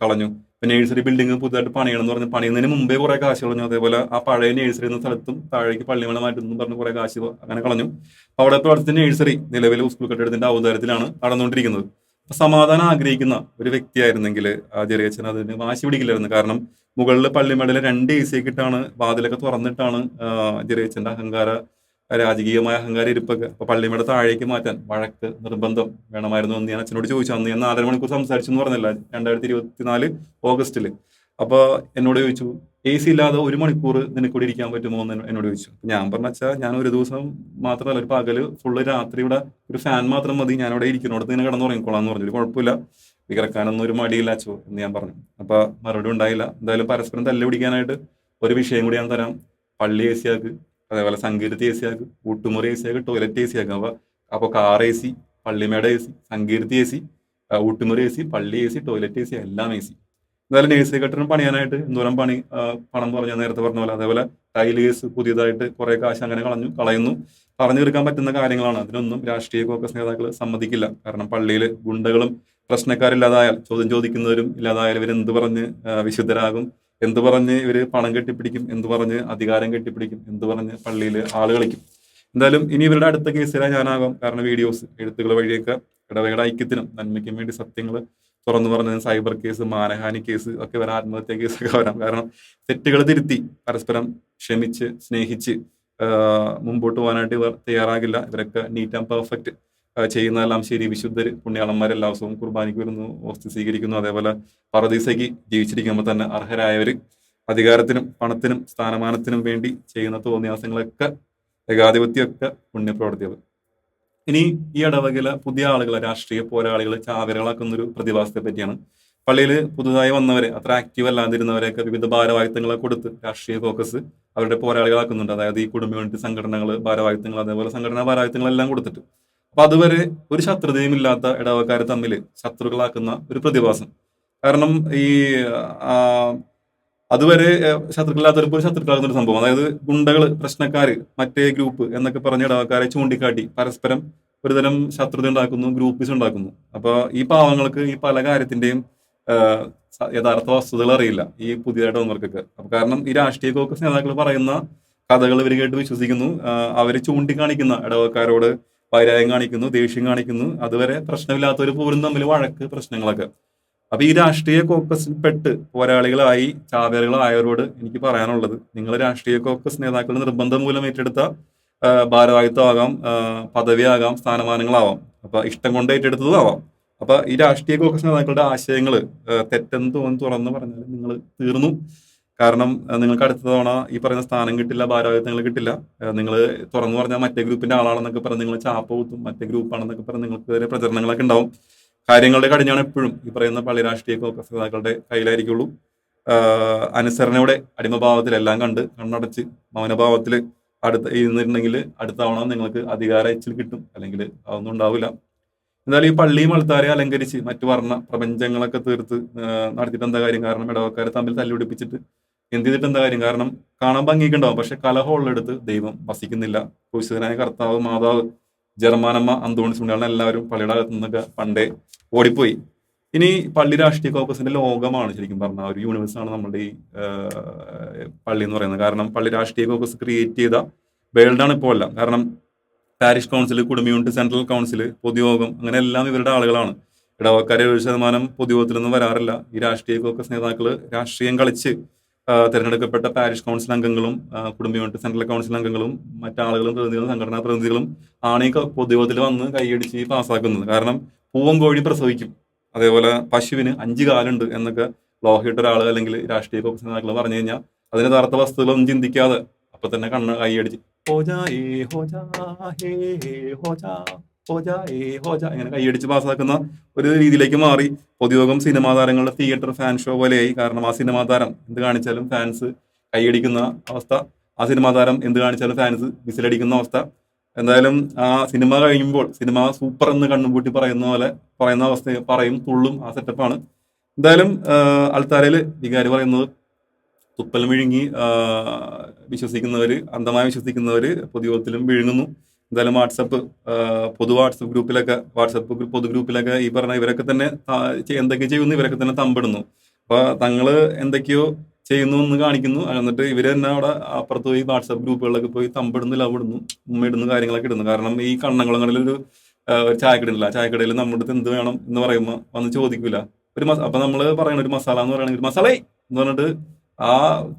കളഞ്ഞു. പിന്നെ നേഴ്സറി ബിൽഡിംഗ് പുതുതായിട്ട് പണിയണം എന്ന് പറഞ്ഞ് പണിയുന്നതിന് മുമ്പേ കുറെ കാശ് കളഞ്ഞു. അതേപോലെ ആ പഴയ നേഴ്സറി എന്ന സ്ഥലത്തും താഴേക്ക് പള്ളിമല മാറ്റുന്നു പറഞ്ഞ് കുറെ കാശ് അങ്ങനെ കളഞ്ഞു. അപ്പൊ അവിടെ പ്രവർത്തിച്ച നേഴ്സറി നിലവിൽ സ്കൂൾ കെട്ടിടത്തിന്റെ അവതാരത്തിലാണ് നടന്നുകൊണ്ടിരിക്കുന്നത്. സമാധാനം ആഗ്രഹിക്കുന്ന ഒരു വ്യക്തിയായിരുന്നെങ്കിൽ ആ ചെറിയച്ഛൻ അതിന് വാശി പിടിക്കില്ലായിരുന്നു. കാരണം മുകളിൽ പള്ളിമടലെ രണ്ട് എ സി ഒക്കെ ഇട്ടാണ് വാതിലൊക്കെ തുറന്നിട്ടാണ് ജെറിയച്ചന്റെ അഹങ്കാര രാജകീയമായ അഹങ്കാര ഇരിപ്പൊക്കെ അപ്പൊ പള്ളിമട താഴേക്ക് മാറ്റാൻ വഴക്ക് നിർബന്ധം വേണമായിരുന്നു എന്ന് ഞാൻ അച്ഛനോട് ചോദിച്ചു. അന്ന് ഞാൻ നാലര മണിക്കൂർ സംസാരിച്ചു എന്ന് പറഞ്ഞല്ല രണ്ടായിരത്തി ഇരുപത്തിനാല് ഓഗസ്റ്റിൽ. അപ്പൊ എന്നോട് ചോദിച്ചു എ സി ഇല്ലാതെ ഒരു മണിക്കൂർ നിനക്ക് കൂടി ഇരിക്കാൻ പറ്റുമോ? എന്ന് എന്നോട് ചോദിച്ചു. ഞാൻ പറഞ്ഞ ഞാൻ ഒരു ദിവസം മാത്രമല്ല ഒരു പകൽ ഫുള്ള് രാത്രി ഇവിടെ ഒരു ഫാൻ മാത്രം മതി. ഞാൻ അവിടെ ഇരിക്കുന്നിടത്ത് ഇങ്ങനെ കിടന്നു ഉറങ്ങിക്കോളാം എന്ന് പറഞ്ഞു കുഴപ്പമില്ല. വികറക്കാനൊന്നും ഒരു മടിയില്ല അച്ചോ എന്ന് ഞാൻ പറഞ്ഞു. അപ്പൊ മറുപടി ഉണ്ടായില്ല. എന്തായാലും പരസ്പരം തല്ലുപിടിക്കാനായിട്ട് ഒരു വിഷയം കൂടി ഞാൻ തരാം. പള്ളി എ സി ആക്ക് അതേപോലെ സങ്കീർത്തി എ സി ആക്കും കൂട്ടുമുറി എ സി ആക്കും ടോയ്ലറ്റ് എ സി ആക്കും. അപ്പൊ അപ്പൊ കാർ എ സി പള്ളിമേട എ സി സങ്കീർത്തി എ സി ഊട്ടുമുറി എ സി പള്ളി A C toilet A C എല്ലാം എ സി എന്നാലും നേഴ്സറി കെട്ടിടം പണിയാനായിട്ട് എന്തോരം പണി പണം പറഞ്ഞ നേരത്തെ പറഞ്ഞ പോലെ. അതേപോലെ ടൈലേഴ്സ് പുതിയതായിട്ട് കുറെ കാശ് അങ്ങനെ കളഞ്ഞു കളയുന്നു. പറഞ്ഞു തീർക്കാൻ പറ്റുന്ന കാര്യങ്ങളാണ്. അതിനൊന്നും രാഷ്ട്രീയ കോൺഗ്രസ് നേതാക്കൾ സമ്മതിക്കില്ല. കാരണം പള്ളിയിൽ ഗുണ്ടകളും പ്രശ്നക്കാരില്ലാതായാൽ ചോദ്യം ചോദിക്കുന്നവരും ഇല്ലാതായാൽ ഇവരെന്ത് പറഞ്ഞ് വിശുദ്ധരാകും? എന്ത് പറഞ്ഞ് ഇവർ പണം കെട്ടിപ്പിടിക്കും? എന്ത് പറഞ്ഞ് അധികാരം കെട്ടിപ്പിടിക്കും? എന്ത് പറഞ്ഞ് പള്ളിയിൽ ആൾ കളിക്കും? എന്തായാലും ഇനി ഇവരുടെ അടുത്ത കേസിലാ ഞാനാകാം. കാരണം വീഡിയോസ് എഴുത്തുകൾ വഴിയൊക്കെ ഇടവയുടെ ഐക്യത്തിനും നന്മയ്ക്കും വേണ്ടി സത്യങ്ങൾ തുറന്നു പറഞ്ഞ സൈബർ കേസ് മാനഹാനി കേസ് ഒക്കെ വരാം ആത്മഹത്യ കേസൊക്കെ വരാം. കാരണം തെറ്റുകൾ തിരുത്തി പരസ്പരം ക്ഷമിച്ച് സ്നേഹിച്ച് മുമ്പോട്ട് പോകാനായിട്ട് ഇവർ തയ്യാറാകില്ല. ഇവരൊക്കെ നീറ്റ് ആൻഡ് പെർഫെക്റ്റ്. ചെയ്യുന്നതെല്ലാം ശരി. വിശുദ്ധർ പുണ്യാളന്മാർ എല്ലാ ദിവസവും കുർബാനയ്ക്ക് വരുന്നു ഓസ്തി സ്വീകരിക്കുന്നു. അതേപോലെ പറദീസയ്ക്ക് ജീവിച്ചിരിക്കുമ്പോൾ തന്നെ അർഹരായവർ അധികാരത്തിനും പണത്തിനും സ്ഥാനമാനത്തിനും വേണ്ടി ചെയ്യുന്ന തോന്നിയാസങ്ങളൊക്കെ ഏകാധിപത്യമൊക്കെ പുണ്യപ്രവർത്തികൾ. ഇനി ഈ ഇടവകയിലെ പുതിയ ആളുകളെ രാഷ്ട്രീയ പോരാളികൾ ചാകരകളാക്കുന്ന ഒരു പ്രതിഭാസത്തെ പറ്റിയാണ്. പള്ളിയിൽ പുതുതായി വന്നവരെ അത്ര ആക്റ്റീവ് അല്ലാതിരുന്നവരെയൊക്കെ വിവിധ ഭാരവാഹിത്വങ്ങളെ കൊടുത്ത് രാഷ്ട്രീയ ഫോക്കസ് അവരുടെ പോരാളികളാക്കുന്നുണ്ട്. അതായത് ഈ കുടുംബ യൂണിറ്റ് സംഘടനകൾ ഭാരവാഹിത്വങ്ങൾ അതേപോലെ സംഘടനാ ഭാരവാഹിത്വങ്ങളെല്ലാം കൊടുത്തിട്ട്. അപ്പൊ അതുവരെ ഒരു ശത്രുതയും ഇല്ലാത്ത ഇടവക്കാർ തമ്മിൽ ശത്രുക്കളാക്കുന്ന ഒരു പ്രതിഭാസം. കാരണം ഈ അതുവരെ ശത്രുക്കളില്ലാത്തവർക്ക് ഒരു ശത്രുക്കളാകുന്ന ഒരു സംഭവം. അതായത് ഗുണ്ടകൾ പ്രശ്നക്കാര് മറ്റേ ഗ്രൂപ്പ് എന്നൊക്കെ പറഞ്ഞ ഇടവക്കാരെ ചൂണ്ടിക്കാട്ടി പരസ്പരം ഒരുതരം ശത്രുത ഉണ്ടാക്കുന്നു ഗ്രൂപ്പീസ് ഉണ്ടാക്കുന്നു. അപ്പൊ ഈ പാവങ്ങൾക്ക് ഈ പല കാര്യത്തിന്റെയും യഥാർത്ഥ വസ്തുതകൾ അറിയില്ല ഈ പുതിയതായിട്ട് വന്നവർക്കൊക്കെ അപ്പൊ കാരണം ഈ രാഷ്ട്രീയ കോൺഗ്രസ് നേതാക്കൾ പറയുന്ന കഥകൾ ഇവർ കേട്ട് വിശ്വസിക്കുന്നു. അവർ ചൂണ്ടിക്കാണിക്കുന്ന ഇടവക്കാരോട് വൈരാഗ്യം കാണിക്കുന്നു ദേഷ്യം കാണിക്കുന്നു. അതുവരെ പ്രശ്നമില്ലാത്തവർ പോലും തമ്മിൽ വഴക്ക് പ്രശ്നങ്ങളൊക്കെ. അപ്പൊ ഈ രാഷ്ട്രീയ കോക്കസിൽ പെട്ട് പോരാളികളായി ചാവേറുകളായവരോട് എനിക്ക് പറയാനുള്ളത് നിങ്ങൾ രാഷ്ട്രീയ കോക്കസ് നേതാക്കളുടെ നിർബന്ധം മൂലം ഏറ്റെടുത്ത ഭാരവാഹിത്വമാകാം പദവിയാകാം സ്ഥാനമാനങ്ങളാവാം. അപ്പൊ ഇഷ്ടം കൊണ്ട് ഏറ്റെടുത്തതും ആവാം അപ്പൊ ഈ രാഷ്ട്രീയ കോക്കസ് നേതാക്കളുടെ ആശയങ്ങൾ തെറ്റെന്ന് തോന്നി തുറന്ന് പറഞ്ഞാൽ നിങ്ങൾ തീർന്നു. കാരണം നിങ്ങൾക്ക് അടുത്ത തവണ ഈ പറയുന്ന സ്ഥാനം കിട്ടില്ല ഭാരവാഹിത്വങ്ങൾ കിട്ടില്ല നിങ്ങൾ തുറന്നു പറഞ്ഞാൽ മറ്റേ ഗ്രൂപ്പിന്റെ ആളാണെന്നൊക്കെ പറഞ്ഞ് നിങ്ങൾ ചാപ്പ കുത്തും മറ്റേ ഗ്രൂപ്പാണെന്നൊക്കെ പറഞ്ഞ് നിങ്ങൾക്ക് പ്രചരണങ്ങളൊക്കെ ഉണ്ടാവും. കാര്യങ്ങളുടെ കടിഞ്ഞാണ് എപ്പോഴും ഈ പറയുന്ന പള്ളി രാഷ്ട്രീയ കോൺഗ്രസ് നേതാക്കളുടെ കയ്യിലായിരിക്കുള്ളൂ. അനുസരണയുടെ അടിമഭാവത്തിൽ എല്ലാം കണ്ട് കണ്ണടച്ച് മൗനഭാവത്തിൽ അടുത്ത ഇരുന്നിട്ടുണ്ടെങ്കിൽ അടുത്ത തവണ നിങ്ങൾക്ക് അധികാര എച്ചിൽ കിട്ടും അല്ലെങ്കിൽ അതൊന്നും ഉണ്ടാവില്ല. എന്തായാലും ഈ പള്ളിയും ആൾക്കാരെ അലങ്കരിച്ച് മറ്റു വർണ പ്രപഞ്ചങ്ങളൊക്കെ തീർത്ത് നടത്തിയിട്ട് എന്താ കാര്യം? കാരണം ഇടവക്കാരെ തമ്മിൽ തല്ലുപിടിപ്പിച്ചിട്ട് എന്ത് ചെയ്തിട്ട് എന്താ കാര്യം? കാരണം കാണാൻ ഭംഗിയൊക്കെ ഉണ്ടാവും പക്ഷെ കലഹമുള്ളടുത്ത് ദൈവം വസിക്കുന്നില്ല. കുശിതനായ കർത്താവ് മാതാവ് ജർമാനമ്മ അന്തോണി സുണ്ടാണ് എല്ലാവരും പള്ളിയുടെ അകത്തു നിന്നൊക്കെ പണ്ടേ ഓടിപ്പോയി. ഇനി പള്ളി രാഷ്ട്രീയ കോപ്പസിന്റെ ലോകമാണ് ശരിക്കും പറഞ്ഞ ഒരു യൂണിവേഴ്സാണ് നമ്മുടെ ഈ പള്ളി എന്ന് പറയുന്നത്. കാരണം പള്ളി രാഷ്ട്രീയ കോപ്പസ് ക്രിയേറ്റ് ചെയ്ത വേൾഡാണ് ഇപ്പോൾ അല്ല കാരണം പാരിഷ് കൗൺസിൽ കുടുംബ യൂണിറ്റ് സെൻട്രൽ കൗൺസിൽ പൊതുയോഗം അങ്ങനെ എല്ലാം ഇവരുടെ ആളുകളാണ്. ഇടവക്കാരെ ഒരു ശതമാനം പൊതുയോഗത്തിലൊന്നും വരാറില്ല. ഈ രാഷ്ട്രീയ കോക്കസ് നേതാക്കൾ രാഷ്ട്രീയം കളിച്ച് തിരഞ്ഞെടുക്കപ്പെട്ട പാരിഷ് കൗൺസിൽ അംഗങ്ങളും കുടുംബ യൂണിറ്റ് സെൻട്രൽ കൗൺസിൽ അംഗങ്ങളും മറ്റാളുകളും പ്രതിനിധികളും സംഘടനാ പ്രതിനിധികളും ആണ് ഈ പൊതുയോഗത്തിൽ വന്ന് കൈയടിച്ച് പാസ്സാക്കുന്നത്. കാരണം പൂവം കോഴി പ്രസവിക്കും. അതേപോലെ പശുവിന് അഞ്ച് കാലുണ്ട് എന്നൊക്കെ ലോഹയിട്ട ഒരാൾ അല്ലെങ്കിൽ രാഷ്ട്രീയ കോൺഗ്രസ് നേതാക്കൾ പറഞ്ഞു കഴിഞ്ഞാൽ അതിന് യഥാർത്ഥ വസ്തുക്കളൊന്നും ചിന്തിക്കാതെ അപ്പൊ തന്നെ കണ്ണ് കൈയടിച്ച് ഹോജാ ഹോജാ ഹേ ഹോജാ ഹോജ ഹോജ ഇങ്ങനെ കൈയടിച്ച് പാസ്സാക്കുന്ന ഒരു രീതിയിലേക്ക് മാറി. പൊതുയോഗം സിനിമാ താരങ്ങളുടെ തിയേറ്റർ ഫാൻ ഷോ പോലെയായി. കാരണം ആ സിനിമാ താരം എന്ത് കാണിച്ചാലും ഫാൻസ് കൈയടിക്കുന്ന അവസ്ഥ. ആ സിനിമാ താരം എന്ത് കാണിച്ചാലും ഫാൻസ് വിസിലടിക്കുന്ന അവസ്ഥ. എന്തായാലും ആ സിനിമ കഴിയുമ്പോൾ സിനിമ സൂപ്പർ എന്ന് കണ്ണുപൂട്ടി പറയുന്ന പോലെ പറയുന്ന അവസ്ഥ പറയും തുള്ളും ആ സെറ്റപ്പാണ്. എന്തായാലും അൾത്താരയിൽ വികാരി പറയുന്നത് തുപ്പൽ വിഴുങ്ങി വിശ്വസിക്കുന്നവര് അന്ധമായി വിശ്വസിക്കുന്നവര് പൊതുയോഗത്തിലും വിഴുങ്ങുന്നു. എന്തായാലും വാട്സപ്പ് പൊതു വാട്സപ്പ് ഗ്രൂപ്പിലൊക്കെ വാട്സപ്പ് പൊതു ഗ്രൂപ്പിലൊക്കെ ഈ പറഞ്ഞ ഇവരൊക്കെ തന്നെ എന്തൊക്കെ ചെയ്യുന്നു ഇവരൊക്കെ തന്നെ തമ്പിടുന്നു. അപ്പൊ തങ്ങൾ എന്തൊക്കെയോ ചെയ്യുന്നു എന്ന് കാണിക്കുന്നു. എന്നിട്ട് ഇവർ തന്നെ അവിടെ അപ്പുറത്ത് പോയി വാട്സപ്പ് ഗ്രൂപ്പുകളിലൊക്കെ പോയി തമ്പിടുന്നു ലവിടുന്നു ഉമ്മയിടുന്നു കാര്യങ്ങളൊക്കെ ഇടുന്നു. കാരണം ഈ കണ്ണങ്ങളങ്ങളിൽ ഒരു ചായക്കടയില്ല ചായക്കടയിൽ നമ്മുടെ അടുത്ത് എന്ത് വേണം എന്ന് പറയുമ്പോൾ വന്ന് ചോദിക്കൂല. ഒരു മസ അപ്പൊ നമ്മൾ പറയണ ഒരു മസാല എന്ന് പറയുകയാണെങ്കിൽ മസാലേ! എന്ന് പറഞ്ഞിട്ട് ആ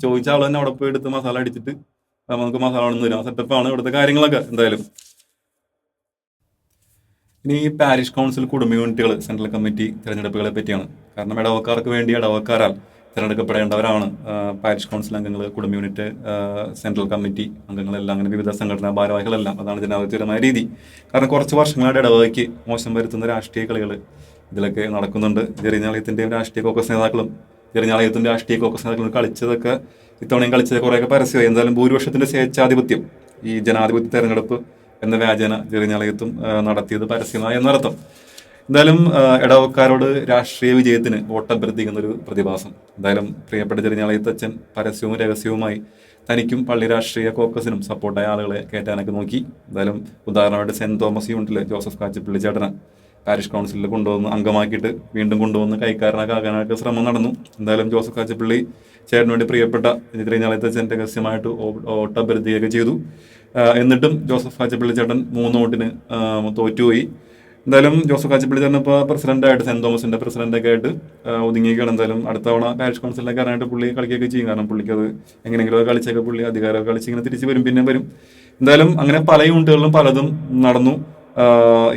ചോദിച്ച ആൾ തന്നെ അവിടെ പോയി എടുത്ത് മസാല അടിച്ചിട്ട് നമുക്ക് കൊണ്ടു തരും ആ സെറ്റപ്പാണ് ഇവിടുത്തെ കാര്യങ്ങളൊക്കെ എന്തായാലും. ഇനി ഈ പാരിഷ് കൗൺസിൽ കുടുംബ യൂണിറ്റുകൾ സെൻട്രൽ കമ്മിറ്റി തിരഞ്ഞെടുപ്പുകളെ പറ്റിയാണ്. കാരണം ഇടവക്കാർക്ക് വേണ്ടി ഇടവക്കാരാൽ തിരഞ്ഞെടുക്കപ്പെടേണ്ടവരാണ് പാരിഷ് കൗൺസിൽ അംഗങ്ങൾ കുടുംബ യൂണിറ്റ് സെൻട്രൽ കമ്മിറ്റി അംഗങ്ങളെല്ലാം അങ്ങനെ വിവിധ സംഘടനാ ഭാരവാഹികളെല്ലാം. അതാണ് ജനാധിപത്യപരമായ രീതി. കാരണം കുറച്ച് വർഷങ്ങളായിട്ട് ഇടവകയ്ക്ക് മോശം വരുത്തുന്ന രാഷ്ട്രീയ കളികൾ ഇതിലൊക്കെ നടക്കുന്നുണ്ട്. ജെറിഞ്ഞാളയത്തിന്റെയും രാഷ്ട്രീയ കോക്കസ് നേതാക്കളും ജെറിഞ്ഞാളയത്തിന്റെ രാഷ്ട്രീയ കോക്കസ് നേതാക്കളും കളിച്ചതൊക്കെ ഇത്തവണയും കളിച്ചത് കുറേയൊക്കെ പരസ്യമായി. എന്തായാലും ഭൂരിപക്ഷത്തിന്റെ സ്വേച്ഛാധിപത്യം ഈ ജനാധിപത്യ തെരഞ്ഞെടുപ്പ് എന്ന വ്യാജന ജെറിഞ്ഞാളയത്തും നടത്തിയത് പരസ്യമായി എന്നർത്ഥം. എന്തായാലും ഇടവക്കാരോട് രാഷ്ട്രീയ വിജയത്തിന് വോട്ടഭ്യർത്ഥിക്കുന്ന ഒരു പ്രതിഭാസം. എന്തായാലും പ്രിയപ്പെട്ട ജെറിഞ്ഞാളയത്തച്ഛൻ പരസ്യവും രഹസ്യവുമായി തനിക്കും പള്ളി രാഷ്ട്രീയ കോക്കസിനും സപ്പോർട്ടായ ആളുകളെ കയറ്റാനൊക്കെ നോക്കി. എന്തായാലും ഉദാഹരണമായിട്ട് സെന്റ് തോമസ് യൂണിറ്റിലെ ജോസഫ് കാച്ചിപ്പള്ളി ചേട്ടനെ പാരിഷ് കൗൺസിലിൽ കൊണ്ടുവന്ന് അംഗമാക്കിയിട്ട് വീണ്ടും കൊണ്ടുവന്ന് കൈക്കാരനൊക്കെ ആകാനൊക്കെ ശ്രമം നടന്നു. എന്തായാലും ജോസഫ് കാച്ചിപ്പള്ളി ചേട്ടന് വേണ്ടി പ്രിയപ്പെട്ട തിരുനാളത്തച്ഛന്റെ രഹസ്യമായിട്ട് വോട്ടഭ്യർത്ഥിയൊക്കെ ചെയ്തു. എന്നിട്ടും ജോസഫ് കാച്ചപ്പള്ളി ചേട്ടൻ മൂന്ന് വോട്ടിന് തോറ്റുപോയി. എന്തായാലും ജോസഫ് കാച്ചപ്പള്ളി ചേട്ടൻ ഇപ്പോൾ പ്രസിഡന്റായിട്ട് സെന്റ് തോമസിന്റെ പ്രസിഡന്റൊക്കെ ആയിട്ട് ഒതുങ്ങിയിക്കാണ് എന്തായാലും അടുത്ത തവണ പാരിഷ് കൗൺസിലൊക്കെ കയറാനായിട്ട് പുള്ളി കളിക്കുകയൊക്കെ ചെയ്യും. കാരണം പുള്ളിക്ക് അത് എങ്ങനെയെങ്കിലും കളിച്ചൊക്കെ പുള്ളി അധികാരമൊക്കെ കളിച്ച് ഇങ്ങനെ തിരിച്ച് വരും പിന്നെ വരും. എന്തായാലും അങ്ങനെ പല യൂണിറ്റുകളിലും പലതും നടന്നു.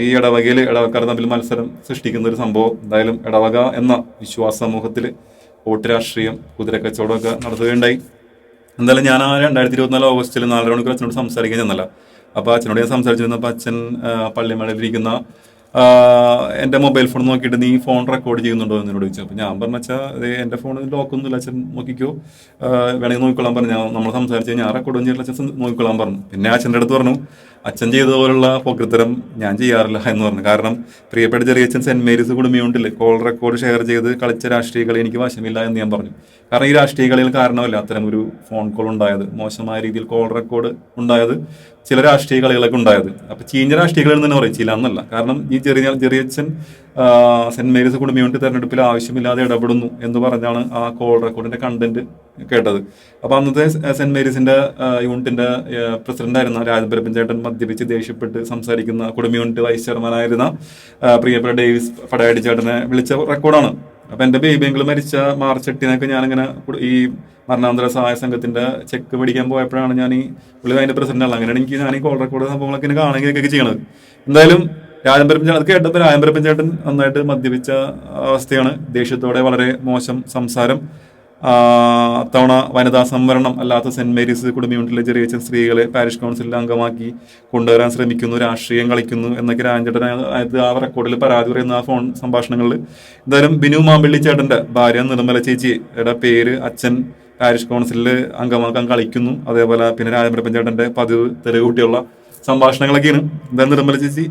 ഈ ഇടവകയിൽ ഇടവക്കാർ തമ്മിൽ മത്സരം സൃഷ്ടിക്കുന്ന ഒരു സംഭവം. എന്തായാലും ഇടവക എന്ന വിശ്വാസ സമൂഹത്തിൽ വോട്ട് രാഷ്ട്രീയം കുതിരക്കച്ചവടമൊക്കെ നടത്തുകയുണ്ടായി. എന്തായാലും ഞാൻ ആ രണ്ടായിരത്തി ഇരുപത്തിനാല് ഓഗസ്റ്റിൽ നാലര മണിക്കൂർ അച്ഛനോട് സംസാരിക്കാൻ ചെന്നല്ല. അപ്പോൾ അച്ഛനോട് ഞാൻ സംസാരിച്ചിരുന്നപ്പോൾ അച്ഛൻ പള്ളിമേടയിലിരിക്കുന്ന എന്റെ മൊബൈൽ ഫോൺ നോക്കിയിട്ട് നീ ഫോൺ റെക്കോർഡ് ചെയ്യുന്നുണ്ടോ എന്നോട് ചോദിച്ചു. അപ്പോൾ ഞാൻ പറഞ്ഞു വെച്ചാൽ അതെ എന്റെ ഫോൺ ലോക്കൊന്നുമില്ല അച്ഛൻ നോക്കിക്കോ. വേണമെങ്കിൽ നോക്കിക്കൊള്ളാൻ പറഞ്ഞു. ഞാൻ നമ്മൾ സംസാരിച്ച് ഞാൻ റെക്കോർഡ് ചെയ്തില്ല അച്ഛൻ നോക്കിക്കൊള്ളാൻ പറഞ്ഞു. പിന്നെ അച്ഛന്റെ അടുത്ത് പറഞ്ഞു അച്ഛൻ ചെയ്തതുപോലുള്ള പൊക്കത്തരം ഞാൻ ചെയ്യാറില്ല എന്ന് പറഞ്ഞു. കാരണം പ്രിയപ്പെട്ട ചെറിയച്ഛൻ സെന്റ് മേരീസ് കുടുംബയുണ്ടില്ലേ? കോൾ റെക്കോർഡ് ഷെയർ ചെയ്ത് കളിച്ച രാഷ്ട്രീയ കളി എനിക്ക് വശമില്ല എന്ന് ഞാൻ പറഞ്ഞു. കാരണം ഈ രാഷ്ട്രീയ കളിയിൽ കാരണമല്ല അത്തരം ഒരു ഫോൺ കോൾ ഉണ്ടായത്. മോശമായ രീതിയിൽ കോൾ റെക്കോർഡ് ഉണ്ടായത് ചില രാഷ്ട്രീയ കളികളൊക്കെ ഉണ്ടായത്. അപ്പൊ ചീഞ്ഞ രാഷ്ട്രീയ കളികൾ തന്നെ പറയും. ചില എന്നല്ല. കാരണം ഈ ചെറിയ ചെറിയച്ഛൻ സെന്റ് മേരീസ് കുടുംബയൂണിറ്റ് തെരഞ്ഞെടുപ്പിൽ ആവശ്യമില്ലാതെ ഇടപെടുന്നു എന്ന് പറഞ്ഞാണ് ആ കോൾ റെക്കോർഡിന്റെ കണ്ടന്റ് കേട്ടത്. അപ്പൊ അന്നത്തെ സെന്റ് മേരീസിന്റെ യൂണിറ്റിന്റെ പ്രസിഡന്റ് ആയിരുന്ന രാജപരപ്പൻ ചേട്ടൻ മദ്യപിച്ച് ദേഷ്യപ്പെട്ട് സംസാരിക്കുന്ന കുടുംബ യൂണിറ്റ് വൈസ് ചെയർമാനായിരുന്ന പ്രിയപ്പെട്ട ഡേവിസ് പടയാടി ചേട്ടനെ വിളിച്ച റെക്കോർഡാണ്. അപ്പൊ എന്റെ ബേബി എങ്കിൽ മരിച്ച മാർച്ച് എട്ടിനൊക്കെ ഞാനിങ്ങനെ ഈ മരണാന്തര സഹായ സംഘത്തിന്റെ ചെക്ക് പിടിക്കാൻ പോയപ്പോഴാണ് ഞാൻ ഈ പുള്ളി അതിന്റെ പ്രസിഡന്റ് അല്ല. അങ്ങനെയാണ് എനിക്ക് ഞാൻ ഈ കോൾ റെക്കോർഡ് സംഭവങ്ങളൊക്കെ കാണുകയൊക്കെ ചെയ്യണത്. എന്തായാലും രാജംപരപ്പൻ ചേട്ടൻ അത് കേട്ടപ്പോൾ രാജംപരപ്പൻ ചേട്ടൻ നന്നായിട്ട് മദ്യപിച്ച അവസ്ഥയാണ്. ദേഷ്യത്തോടെ വളരെ മോശം സംസാരം. തവണ വനിതാ സംവരണം അല്ലാത്ത സെന്റ് മേരീസ് കുടുംബ യൂണിറ്റിലെ ചെറിയ സ്ത്രീകളെ പാരിഷ് കൗൺസിലിൽ അംഗമാക്കി കൊണ്ടുവരാൻ ശ്രമിക്കുന്നു രാഷ്ട്രീയം കളിക്കുന്നു എന്നൊക്കെ രാജേട്ടൻ അത് ആ റെക്കോർഡിൽ പരാതി പറയുന്ന ആ ഫോൺ സംഭാഷണങ്ങളിൽ. എന്തായാലും ബിനു മാമ്പള്ളി ചേട്ടന്റെ ഭാര്യ നിർമ്മല ചേച്ചിയുടെ പേര് അച്ഛൻ പാരിഷ് കൗൺസിലിൽ അംഗമാക്കാൻ കളിക്കുന്നു. അതേപോലെ പിന്നെ രാജപുരപ്പൻ ചേട്ടന്റെ പതിവ് തെരുവ് കുട്ടിയുള്ള സംഭാഷണങ്ങളൊക്കെയാണ്. എന്തായാലും നിർമ്മല ചേച്ചി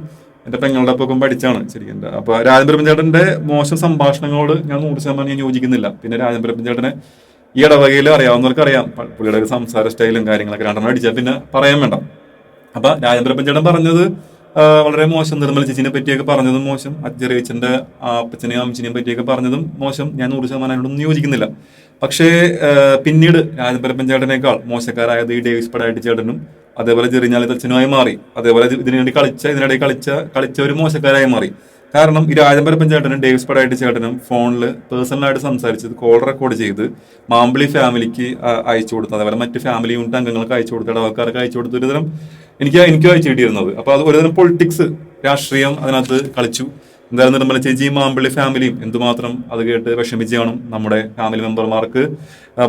എന്റെ പെങ്ങളുടെ ഒപ്പം പഠിച്ചാണ് ശരിക്കും എന്റെ അപ്പൊ രാജപുരപ്പൻ ചേട്ടന്റെ മോശം സംഭാഷണങ്ങളോട് ഞാൻ നൂറ് ശതമാനം ഞാൻ യോജിക്കുന്നില്ല. പിന്നെ ചേട്ടനെ ഈ ഇടവകയിൽ അറിയാവുന്നവർക്ക് അറിയാം. പുള്ളിയുടെ ഒരു സംസാര സ്റ്റൈലും കാര്യങ്ങളൊക്കെ രണ്ടെണ്ണം അടിച്ചാൽ പിന്നെ പറയാൻ വേണ്ട. അപ്പൊ രാജേന്ദ്രപ്പൻ ചേട്ടൻ പറഞ്ഞത് വളരെ മോശം നിർമ്മല ചേച്ചിനെ പറ്റിയൊക്കെ പറഞ്ഞതും മോശം ചെറിയച്ചന്റെ അപ്പച്ചനെയും അമ്മച്ചിനെയും പറ്റിയൊക്കെ പറഞ്ഞതും മോശം. ഞാൻ നൂറ് ശതമാനം അതിനോടൊന്നും യോജിക്കുന്നില്ല. പക്ഷേ പിന്നീട് രാജപരപ്പൻ ചേട്ടനേക്കാൾ മോശക്കാരായത് ഈ ഡേവിസ് പടായിട്ട് ചേട്ടനും അതേപോലെ ചെറിഞ്ഞാളി തച്ചനുമായി മാറി. അതേപോലെ ഇത് ഇതിനുവേണ്ടി കളിച്ച ഇതിനിടയിൽ കളിച്ച കളിച്ച ഒരു മോശക്കാരായി മാറി. കാരണം ഈ രാജമ്പരപ്പൻ ചേട്ടനും ഡേവിസ് പടായിട്ട് ചേട്ടനും ഫോണിൽ പേഴ്സണലായിട്ട് സംസാരിച്ചത് കോൾ റെക്കോർഡ് ചെയ്ത് മാമ്പിളി ഫാമിലിക്ക് അയച്ചു കൊടുത്തു അതേപോലെ മറ്റ് ഫാമിലി യൂണിറ്റ് അംഗങ്ങൾക്ക് അയച്ചു കൊടുത്തു ഇടവക്കാർക്ക് അയച്ചു കൊടുത്തു ഒരുതരം എനിക്ക് എനിക്കും അയച്ചു കിട്ടിയിരുന്നത്. അപ്പൊ അത് ഒരുതരം പൊളിറ്റിക്സ് രാഷ്ട്രീയം അതിനകത്ത് കളിച്ചു. എന്തായാലും നിർമ്മല ചേച്ചിയും മാമ്പിള്ളി ഫാമിലിയും എന്തുമാത്രം അത് കേട്ട് വിഷമിച്ച് കാണും നമ്മുടെ ഫാമിലി മെമ്പർമാർക്ക്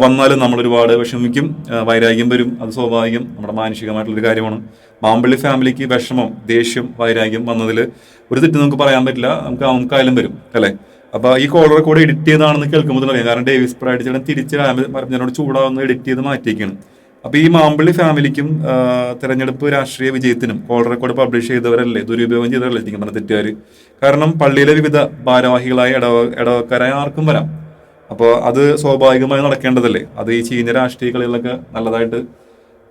വന്നാലും നമ്മൾ ഒരുപാട് വിഷമിക്കും വൈരാഗ്യം വരും. അത് സ്വാഭാവികം. നമ്മുടെ മാനുഷികമായിട്ടുള്ളൊരു കാര്യമാണ്. മാമ്പിള്ളി ഫാമിലിക്ക് വിഷമം ദേഷ്യം വൈരാഗ്യം വന്നതിൽ ഒരു തെറ്റ് നമുക്ക് പറയാൻ പറ്റില്ല. നമുക്ക് നമുക്കായാലും വരും അല്ലേ? അപ്പൊ ഈ കോളർ കൂടെ എഡിറ്റ് ചെയ്താണെന്ന് കേൾക്കുമ്പോൾ അറിയാം. കാരണം ഡേവിസ് പ്രായിട്ട് ചേട്ടൻ തിരിച്ച് പറഞ്ഞതിനോട് ചൂടാവുന്ന എഡിറ്റ് ചെയ്ത് മാറ്റിയേക്കാണ്. അപ്പൊ ഈ മാമ്പള്ളി ഫാമിലിക്കും തെരഞ്ഞെടുപ്പ് രാഷ്ട്രീയ വിജയത്തിനും കോൾ റെക്കോർഡ് പബ്ലിഷ് ചെയ്തവരല്ലേ? ദുരുപയോഗം ചെയ്തവരല്ലേ? ശരിക്കും പറഞ്ഞ തെറ്റുകാർ കാരണം പള്ളിയിലെ വിവിധ ഭാരവാഹികളായ ഇടവ ഇടവക്കാരായ ആർക്കും വരാം. അപ്പോൾ അത് സ്വാഭാവികമായി നടക്കേണ്ടതല്ലേ? അത് ഈ ചീഞ്ഞ രാഷ്ട്രീയ കളികളിലൊക്കെ നല്ലതായിട്ട്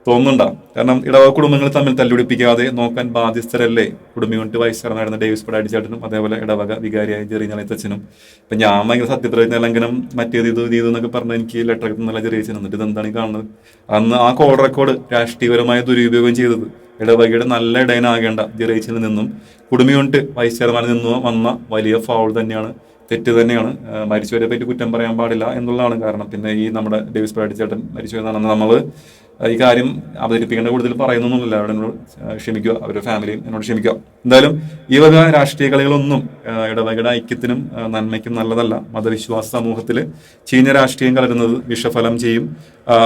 തോന്നുന്നുണ്ടാ കാരണം ഇടവക കുടുംബങ്ങൾ തമ്മിൽ തല്ലുപിടിപ്പിക്കാതെ നോക്കാൻ ബാധ്യസ്ഥരല്ലേ? വൈസ് വയസ്സറനായിരുന്ന ഡേവിസ് പടാടി ചേട്ടനും അതേപോലെ ഇടവക വികാരിയായ ജെറി ഞലത്തച്ഛനും ഇപ്പൊ ഞാൻ ഭയങ്കര സത്യപ്രതിജ്ഞ ലംഘനം മറ്റേത് ഇത് ഇത് എന്നൊക്കെ പറഞ്ഞ് എനിക്ക് ലെറ്റർ നല്ല ചെറിയ എന്നിട്ട് ഇതെന്താണ് കാണുന്നത്? അന്ന് ആ കോൾ റെക്കോർഡ് രാഷ്ട്രീയപരമായ ദുരുപയോഗം ചെയ്തത് ഇടവകയുടെ നല്ല ഇടയനാകേണ്ട ജെറേച്ചിൽ നിന്നും കുടുംബിയുണ്ട് വൈസ് ചെയർമാനിൽ നിന്നും വന്ന വലിയ ഫൗൾ തന്നെയാണ് തെറ്റ് തന്നെയാണ്. മരിച്ചവരെ പറ്റി കുറ്റം പറയാൻ പാടില്ല എന്നുള്ളതാണ് കാരണം. പിന്നെ ഈ നമ്മുടെ ഡേവിസ് പടാടി ചേട്ടൻ മരിച്ചു എന്നാണ് നമ്മൾ ഈ കാര്യം അവതരിപ്പിക്കേണ്ട കൂടുതൽ പറയുന്നൊന്നുമില്ല. അവിടെ എന്നോട് ക്ഷമിക്കുക. അവരുടെ ഫാമിലിയും എന്നോട് ക്ഷമിക്കുക. എന്തായാലും ഈ വക രാഷ്ട്രീയ കളികളൊന്നും ഇടവകയുടെ ഐക്യത്തിനും നന്മയ്ക്കും നല്ലതല്ല. മതവിശ്വാസ സമൂഹത്തിൽ ചീഞ്ഞ രാഷ്ട്രീയം കലരുന്നത് വിഷഫലം ചെയ്യും.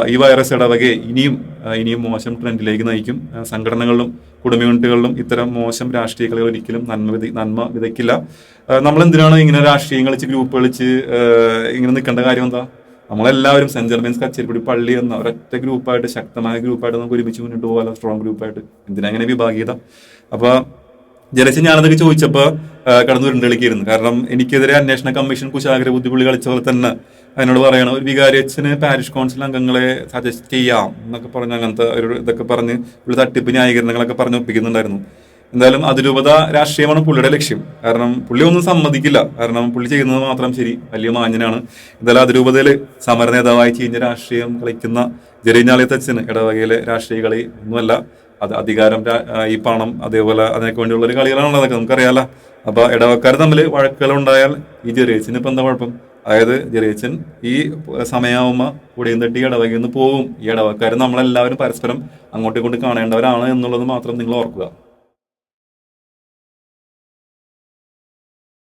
ഈ വൈറസ് ഇടവകയെ ഇനിയും ഇനിയും മോശം ട്രെൻഡിലേക്ക് നയിക്കും. സംഘടനകളിലും കുടുംബ യൂണിറ്റുകളിലും ഇത്തരം മോശം രാഷ്ട്രീയ കളികൾ ഒരിക്കലും നന്മ വിധ നന്മ വിതയ്ക്കില്ല. നമ്മൾ എന്തിനാണ് ഇങ്ങനെ രാഷ്ട്രീയം കളിച്ച് ഗ്രൂപ്പ് കളിച്ച് ഇങ്ങനെ നിൽക്കേണ്ട കാര്യം എന്താ? നമ്മളെല്ലാവരും സെന്റ് ജെർമൻസ് കച്ചേരിപ്പടി പള്ളി എന്ന ഒരൊറ്റ ഗ്രൂപ്പായിട്ട് ശക്തമായ ഗ്രൂപ്പായിട്ട് നമുക്ക് ഒരുമിച്ച് മുന്നോട്ട് പോകാലോ സ്ട്രോങ് ഗ്രൂപ്പായിട്ട്. എന്തിനാ അങ്ങനെ വിഭാഗീയത? അപ്പൊ ജലച്ച് ഞാനതൊക്കെ ചോദിച്ചപ്പോ ആ, കടന്നു ഉരുണ്ടളിക്കായിരുന്നു കാരണം എനിക്കെതിരെ അന്വേഷണ കമ്മീഷൻ കുശാഗ്ര ബുദ്ധിപുള്ളി കളിച്ച പോലെ തന്നെ അതിനോട് പറയണം ഒരു വികാരി അച്ഛന് പാരിഷ് കൗൺസിൽ അംഗങ്ങളെ സജസ്റ്റ് ചെയ്യാം എന്നൊക്കെ പറഞ്ഞ് അങ്ങനത്തെ ഒരു ഇതൊക്കെ പറഞ്ഞ് ഒരു തട്ടിപ്പ് ന്യായീകരണങ്ങളൊക്കെ പറഞ്ഞ് ഒപ്പിക്കുന്നുണ്ടായിരുന്നു. എന്തായാലും അതിരൂപത രാഷ്ട്രീയമാണ് പുള്ളിയുടെ ലക്ഷ്യം. കാരണം പുള്ളി ഒന്നും സമ്മതിക്കില്ല. കാരണം പുള്ളി ചെയ്യുന്നത് മാത്രം ശരി. വലിയ മാഞ്ഞനാണ് എന്തായാലും അതിരൂപതയിൽ സമര നേതാവായി ചെയ്യുന്ന രാഷ്ട്രീയം കളിക്കുന്ന ജെറിഞ്ഞാളിയത്തച്ഛന് ഇടവകയിലെ രാഷ്ട്രീയ കളി ഒന്നുമല്ല. അത് അധികാരം ഈ പണം അതേപോലെ അതിനൊക്കെ വേണ്ടിയുള്ള ഒരു കളികളാണ് അതൊക്കെ നമുക്കറിയാലോ. അപ്പൊ ഇടവക്കാർ തമ്മിൽ വഴക്കുകൾ ഉണ്ടായാൽ ഈ ജെറിയച്ചന് ഇപ്പൊ എന്താ കുഴപ്പം? അതായത് ജെറിയച്ചൻ ഈ സമയമാകുമ്പോൾ കൂടിയും തട്ടി ഇടവകയിൽ നിന്ന് പോവും. ഈ ഇടവക്കാർ നമ്മളെല്ലാവരും പരസ്പരം അങ്ങോട്ടും ഇങ്ങോട്ടും കാണേണ്ടവരാണ് എന്നുള്ളത് മാത്രം നിങ്ങൾ ഓർക്കുക.